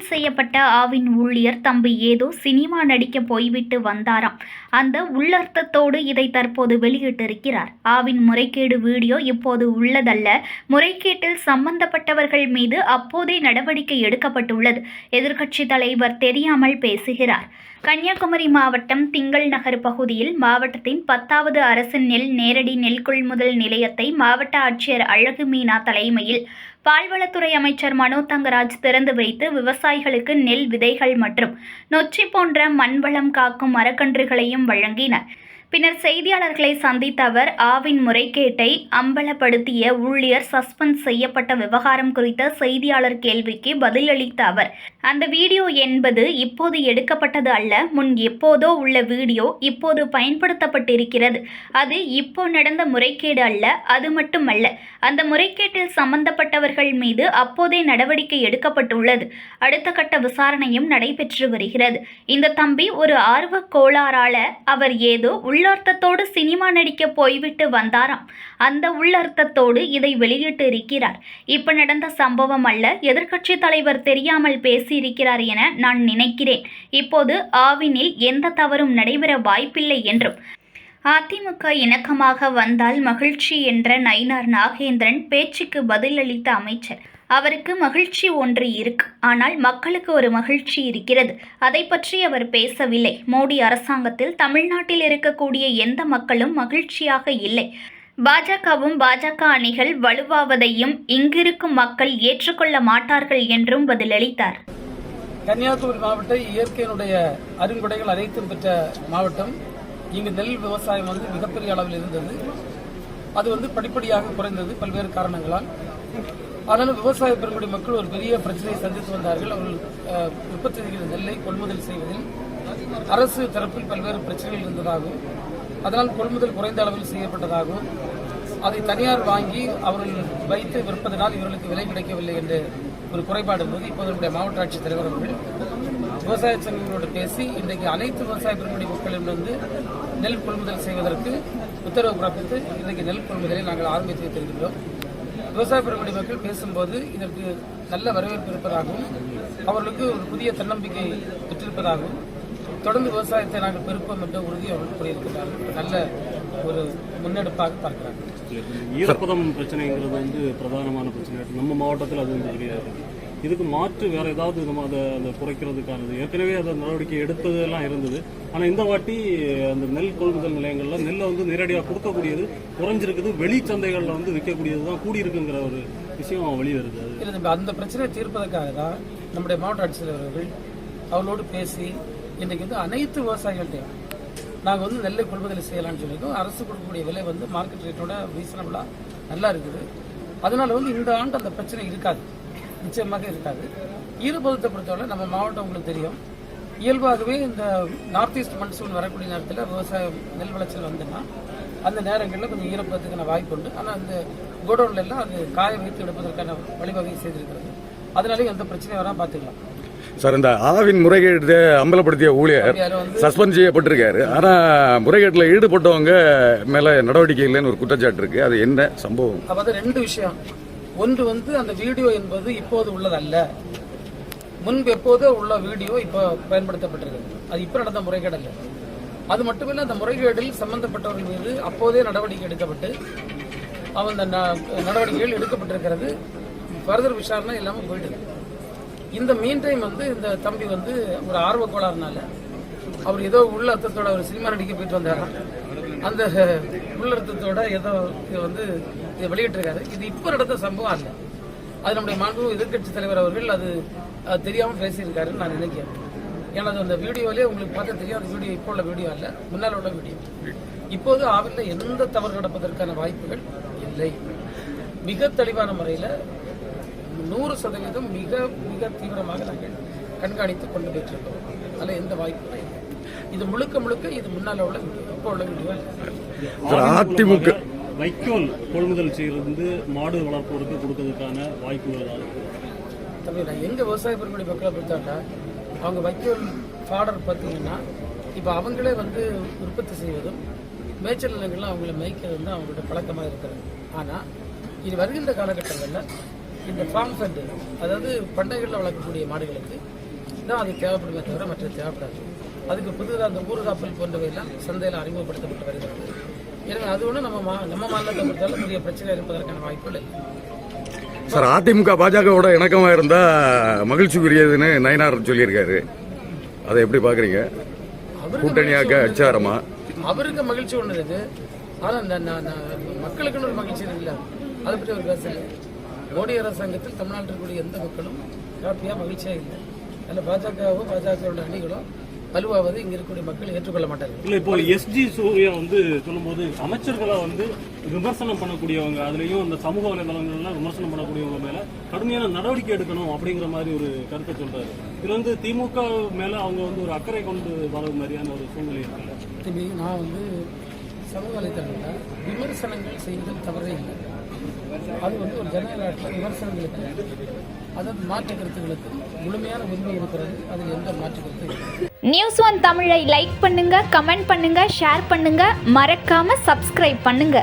செய்யப்பட்ட ஆவின் ஊழியர் தம்பி ஏதோ சினிமா நடிக்க போய்விட்டு வந்தாராம். அந்த உள்ளர்த்தத்தோடு இதை தற்போது வெளியிட்டிருக்கிறார். ஆவின் முறைகேடு வீடியோ இப்போது உள்ளதல்ல. முறைகேட்டில் சம்பந்தப்பட்டவர்கள் மீது அப்போதே நடவடிக்கை எடுக்கப்பட்டுள்ளது. எதிர்க்கட்சி தலைவர் தெரியாமல் பேசுகிறார். கன்னியாகுமரி மாவட்டம் திங்கள் நகர் பகுதியில் மாவட்டத்தின் பத்தாவது அரசு நெல் நேரடி நெல் கொள்முதல் நிலையத்தை மாவட்ட ஆட்சியர் அழகு மீனா தலைமையில் பால்வளத்துறை அமைச்சர் மனோ தங்கராஜ் திறந்து வைத்து விவசாயிகளுக்கு நெல் விதைகள் மற்றும் நொச்சி போன்ற மண்வளம் காக்கும் மரக்கன்றுகளையும் வழங்கினர். பின்னர் செய்தியாளர்களை சந்தித்த அவர் ஆவின் முறைகேட்டை அம்பலப்படுத்திய ஊழியர் சஸ்பெண்ட் செய்யப்பட்ட விவகாரம் குறித்த செய்தியாளர் கேள்விக்கு பதிலளித்த அவர் அந்த வீடியோ என்பது இப்போது எடுக்கப்பட்டது அல்ல. முன் எப்போதோ உள்ள வீடியோ இப்போது பயன்படுத்தப்பட்டிருக்கிறது. அது இப்போ நடந்த முறைகேடு அல்ல. அது மட்டுமல்ல அந்த முறைகேட்டில் சம்பந்தப்பட்டவர்கள் மீது அப்போதே நடவடிக்கை எடுக்கப்பட்டுள்ளது. அடுத்த கட்ட விசாரணையும் நடைபெற்று வருகிறது. இந்த தம்பி ஒரு ஆர்வ கோளாறால அவர் ஏதோ உள்ளர்த்தத்தோடு சினிமா நடிக்க போய்விட்டு வந்தாராம். அந்த உள்ளர்த்தத்தோடு இதை வெளியிட்டு இருக்கிறார் இப்ப நடந்த சம்பவம் அல்ல எதிர்க்கட்சி தலைவர் தெரியாமல் பேசியிருக்கிறார் என நான் நினைக்கிறேன். இப்போது ஆவினில் எந்த தவறும் நடைபெற வாய்ப்பில்லை என்றும். அதிமுக இணக்கமாக வந்தால் மகிழ்ச்சி என்ற நயினார் நாகேந்திரன் பேச்சுக்கு பதிலளித்த அமைச்சர். அவருக்கு மகிழ்ச்சி ஒன்று இருக்கு. ஆனால் மக்களுக்கு ஒரு மகிழ்ச்சி இருக்கிறது. அதை பற்றி அவர் பேசவில்லை. மோடி அரசாங்கத்தில் தமிழ்நாட்டில் இருக்கக்கூடிய எந்த மக்களும் மகிழ்ச்சியாக இல்லை. பாஜகவும் பாஜக அணிகள் வலுவாவதையும் இங்கிருக்கும் மக்கள் ஏற்றுக்கொள்ள மாட்டார்கள் என்றும் பதிலளித்தார். கன்னியாகுமரி மாவட்டம் இயற்கையினுடைய அருங்குடைகள் அனைத்தும் பெற்ற மாவட்டம். இங்கு நெல் விவசாயம் வந்து மிகப்பெரிய அளவில் இருந்தது. அது வந்து படிப்படியாக குறைந்தது பல்வேறு காரணங்களால். ஆனாலும் விவசாய பெருங்குடி மக்கள் ஒரு பெரிய பிரச்சனையை சந்தித்து வந்தார்கள். அவர்கள் உற்பத்தி செய்கிற நெல்லை கொள்முதல் செய்வதில் அரசு தரப்பில் பல்வேறு பிரச்சனைகள் இருந்ததாகவும் அதனால் கொள்முதல் குறைந்த அளவில் செய்யப்பட்டதாகவும் அதை தனியார் வாங்கி அவர்கள் வைத்து விற்பதனால் இவர்களுக்கு விலை கிடைக்கவில்லை என்ற ஒரு குறைபாடு இருந்தது. இப்போது நம்முடைய மாவட்ட ஆட்சித் தலைவர் அவர்கள் விவசாய சங்கங்களோடு பேசி இன்றைக்கு அனைத்து விவசாய பெருங்குடி மக்களிடமிருந்து நெல் கொள்முதல் செய்வதற்கு உத்தரவு பிறப்பித்து இன்றைக்கு நெல் கொள்முதலை நாங்கள் ஆரம்பித்து வைத்திருக்கிறோம் விவசாய பெருமடி மக்கள் பேசும்போது இதற்கு நல்ல வரவேற்பு இருப்பதாகவும் அவர்களுக்கு ஒரு புதிய தன்னம்பிக்கை பெற்றிருப்பதாகவும் தொடர்ந்து விவசாயத்தை நாங்கள் பெருப்போம் என்ற உறுதி அவர்கள் கூறியிருக்கிறார்கள். நல்ல ஒரு முன்னெடுப்பாக பார்க்கிறார்கள். ஈரப்பதம் பிரச்சனைங்கிறது வந்து பிரதானமான பிரச்சனை. நம்ம மாவட்டத்தில் அது வந்து கிடையாது இதுக்கு மாற்று வேற ஏதாவது நம்ம அதை அந்த குறைக்கிறதுக்கானது. ஏற்கனவே அந்த நடவடிக்கை எடுத்ததெல்லாம் இருந்தது. ஆனால் இந்த வாட்டி அந்த நெல் கொள்முதல் நிலையங்களில் நெல்லை வந்து நேரடியாக கொடுக்கக்கூடியது குறைஞ்சிருக்குது வெளி சந்தைகளில் வந்து விற்கக்கூடியது தான் கூடியிருக்குங்கிற ஒரு விஷயம் வெளிவருது. அது இல்லை நம்ம அந்த பிரச்சனையை தீர்ப்பதற்காக தான் நம்முடைய மாவட்ட ஆட்சித்தலைவர் அவர்கள் அவர்களோடு பேசி இன்றைக்கு வந்து அனைத்து விவசாயிகள்கிட்டையும் நாங்கள் வந்து நெல்லை கொள்முதல் செய்யலாம்னு சொல்லியிருக்கோம். அரசு கொடுக்கக்கூடிய விலை வந்து மார்க்கெட் ரேட்டோட ரீசனபிளாக நல்லா இருக்குது. அதனால வந்து இந்த ஆண்டு அந்த பிரச்சனை இருக்காது. நிச்சயமாக இருக்காது. ஈரப்பதத்தை பொறுத்தவரை நம்ம மாவட்டம் உங்களுக்கு தெரியும். இயல்பாகவே இந்த நார்த் ஈஸ்ட் மன்சூன் வரக்கூடிய நேரத்தில் விவசாயம் நெல் விளைச்சல் வந்ததுன்னா அந்த நேரங்களில் கொஞ்சம் ஈரப்பதத்துக்கான வாய்ப்பு உண்டு ஆனால் அந்த கோடவுன்ல எல்லாம் அது காய வைத்து எடுப்பதற்கான வழிவகை செய்திருக்கிறது. அதனால எந்த பிரச்சனையும் வராமல் பார்த்துக்கலாம். சார் இந்த ஆவின் முறைகேட்டை அம்பலப்படுத்திய ஊழியர் சஸ்பெண்ட் செய்யப்பட்டிருக்காரு. ஆனா முறைகேட்டில் ஈடுபட்டவங்க மேல நடவடிக்கை இல்லைன்னு ஒரு குற்றச்சாட்டு இருக்கு. அது என்ன சம்பவம்? அதாவது ரெண்டு விஷயம். ஒன்று வந்து அந்த வீடியோ என்பது இப்போது உள்ளதல்ல. முன்பு எப்போதோ உள்ள வீடியோ இப்போ பயன்படுத்தப்பட்டிருக்கு அது இப்போ நடந்த முறைகேடு அல்ல. அது மட்டுமில்ல அந்த முறைகேடில் சம்பந்தப்பட்டவர்கள் மீது அப்போதே நடவடிக்கை எடுக்கப்பட்டு அவன் அந்த ந- நடவடிக்கைகள் எடுக்கப்பட்டிருக்கிறது. ஃபர்தர் விசாரணை இல்லாமல் போயிடுது இந்த மீன் டைம் வந்து இந்த தம்பி வந்து ஒரு ஆர்வ கோளாறுனால அவர் ஏதோ உள்ள அர்த்தத்தோட ஒரு சினிமா நடிக்க போயிட்டு வந்தாராம். அந்த உள்ளர்த்தத்தோட ஏதோ வந்து இதை வெளியிட்டிருக்காரு. இது இப்போ நடந்த சம்பவம் அல்ல. அது நம்முடைய மாண்பு எதிர்க்கட்சி தலைவர் அவர்கள் அது தெரியாமல் பேசியிருக்காருன்னு நான் நினைக்கிறேன். அது அந்த வீடியோவிலே உங்களுக்கு பார்த்தா தெரியும். அந்த வீடியோ இப்போ உள்ள வீடியோ அல்ல. முன்னால் உள்ள வீடியோ. இப்போது ஆவில்ல எந்த தவறு நடப்பதற்கான வாய்ப்புகள் இல்லை. மிக தெளிவான முறையில் நூறு சதவீதம் மிக மிக தீவிரமாக நாங்கள் கண்காணித்து கொண்டு போயிட்டிருக்கோம் அதில் எந்த வாய்ப்பும் இல்லை. இது முழுக்க முழுக்க இது முன்னால் உள்ள இப்போ உள்ள வீடியோ அதிமுக வைக்கோல் கொள்முதல் செய்யறது மாடு வளர்ப்போருக்கு கொடுக்கறதுக்கான வாய்ப்புகள் ஏதாவது தம்பி நான் எங்கள் விவசாய பெருங்குடி மக்களை பொறுத்தாக்கா அவங்க வைக்கோல் ஃபாடர் பார்த்தீங்கன்னா இப்போ அவங்களே வந்து உற்பத்தி செய்வதும் மேய்ச்சல் நிலங்களில் அவங்கள மேய்க்கிறது தான் அவங்களோட பழக்கமாக இருக்கிறது. ஆனால் இது வருகின்ற காலகட்டங்களில் இந்த ஃபார்ம் ஃபண்டு அதாவது பண்ணைகளில் வளர்க்கக்கூடிய மாடுகளுக்கு தான் அது தேவைப்படுமே தவிர மற்ற தேவைப்படாது. அதுக்கு புதுதாக அந்த ஊறுகாப்பல் போன்றவையெல்லாம் சந்தையில் அறிமுகப்படுத்தப்பட்டு வருகிறது. எனவே அது ஒன்றும் நம்ம மா நம்ம மாநிலத்தை பொறுத்தவரை பெரிய பிரச்சனை இருப்பதற்கான வாய்ப்புகள் இல்லை. சார் அதிமுக பாஜகவோட இணக்கமா இருந்தா மகிழ்ச்சிக்குரியதுன்னு நயனார் சொல்லியிருக்காரு. அதை எப்படி கூட்டணியாக்க மகிழ்ச்சி அச்சாரமா? அவருக்கு மகிழ்ச்சி ஒன்று இருக்கு ஆனால் மக்களுக்குன்னு ஒரு மகிழ்ச்சி இருக்குல்ல? அதை பற்றி ஒரு பேசல. மோடி அரசாங்கத்தில் தமிழ்நாட்டில் இருக்கக்கூடிய எந்த மக்களும் ஹாப்பியாக மகிழ்ச்சியாக இல்லை. அதில் பாஜகவோ பாஜகவோட அணிகளோ வலுவாவது இங்கே இருக்கக்கூடிய மக்கள் ஏற்றுக்கொள்ள மாட்டார்கள். இல்ல இப்போ எஸ்ஜி சூர்யா வந்து சொல்லும்போது அமைச்சர்களை வந்து விமர்சனம் பண்ணக்கூடியவங்க அதுலயும் இந்த சமூக வலைதளங்கள்லாம் விமர்சனம் பண்ணக்கூடியவங்க மேல கடுமையான நடவடிக்கை எடுக்கணும் அப்படிங்கிற மாதிரி ஒரு கருத்தை சொல்றாரு. இது வந்து திமுக மேல அவங்க வந்து ஒரு அக்கறை கொண்டு வர மாதிரியான ஒரு சூழ்நிலை இருக்குல்ல? நான் வந்து சமூக வலைத்தளங்களில் விமர்சனங்கள் செய்வதில் தவறே இல்லை. அது வந்து ஒரு ஜனநாயக விமர்சனங்களுக்கு அதாவது மாற்று கருத்துகளுக்கு முழுமையான உரிமை இருக்கிறது. அதில் எந்த மாற்று கருத்து நியூஸ் ஒன் தமிழை லைக் பண்ணுங்க கமெண்ட் பண்ணுங்க ஷேர் பண்ணுங்க. மறக்காம சப்ஸ்கிரைப் பண்ணுங்க.